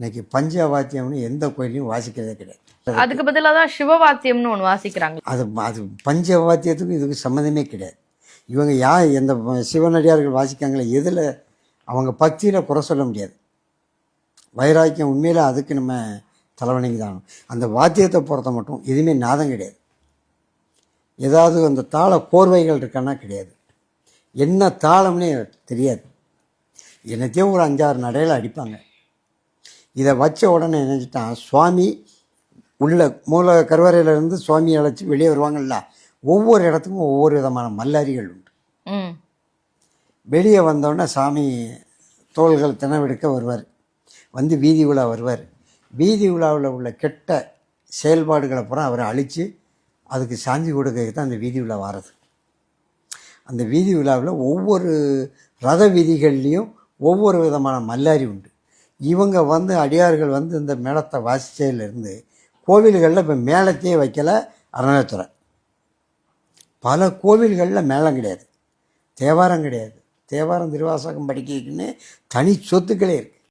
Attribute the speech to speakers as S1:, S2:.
S1: இன்னைக்கு பஞ்ச வாத்தியம்னு எந்த கோயிலையும் வாசிக்கிறதே கிடையாது.
S2: அதுக்கு பதிலா தான் சிவவாத்தியம்னு ஒண்ணு வாசிக்கிறாங்க.
S1: அது அது பஞ்ச வாத்தியத்துக்கும் இதுக்கு சம்மந்தமே கிடையாது. இவங்க யா எந்த சிவனடியார்கள் வாசிக்காங்களே எதில் அவங்க பக்தியில் குறை சொல்ல முடியாது. வைராக்கியம் உண்மையில் அதுக்கு நம்ம தலைவணங்கி தான். அந்த வாத்தியத்தை பொறுத்த மட்டும் எதுவுமே நாதம் கிடையாது. ஏதாவது அந்த தாள கோர்வைகள் இருக்கான்னா கிடையாது. என்ன தாளம்னே தெரியாது. என்னத்தையும் ஒரு அஞ்சாறு நடையில் அடிப்பாங்க. இதை வச்ச உடனே நினச்சிட்டான் சுவாமி உள்ள மூல கருவறையிலேருந்து சுவாமி அழைச்சி வெளியே வருவாங்கல்ல ஒவ்வொரு இடத்துக்கும் ஒவ்வொரு விதமான மல்லாரிகள் உண்டு. வெளியே வந்தோடனே சாமி தோள்கள் தினவெடுக்க வருவார். வந்து வீதி உலா வருவார். வீதி உலாவில் உள்ள கெட்ட செயல்பாடுகளை பூரா அவரை அழித்து அதுக்கு சாந்தி கொடுக்கறதுக்கு தான் அந்த வீதி உலா வாரது. அந்த வீதி விழாவில் ஒவ்வொரு ரத வீதிகள்லேயும் ஒவ்வொரு விதமான மல்லாரி உண்டு. இவங்க வந்து அடியார்கள் வந்து இந்த மேளத்தை வாசிச்சதுலேருந்து கோவில்களில் இப்போ மேளத்தையே வைக்கல அறநிலைத்துறை பல கோவில்களில் மேளம் கிடையாது. தேவாரம் கிடையாது. தேவாரம் திருவாசகம் படிக்கிறதுக்குன்னு தனி சொத்துக்களே இருக்குது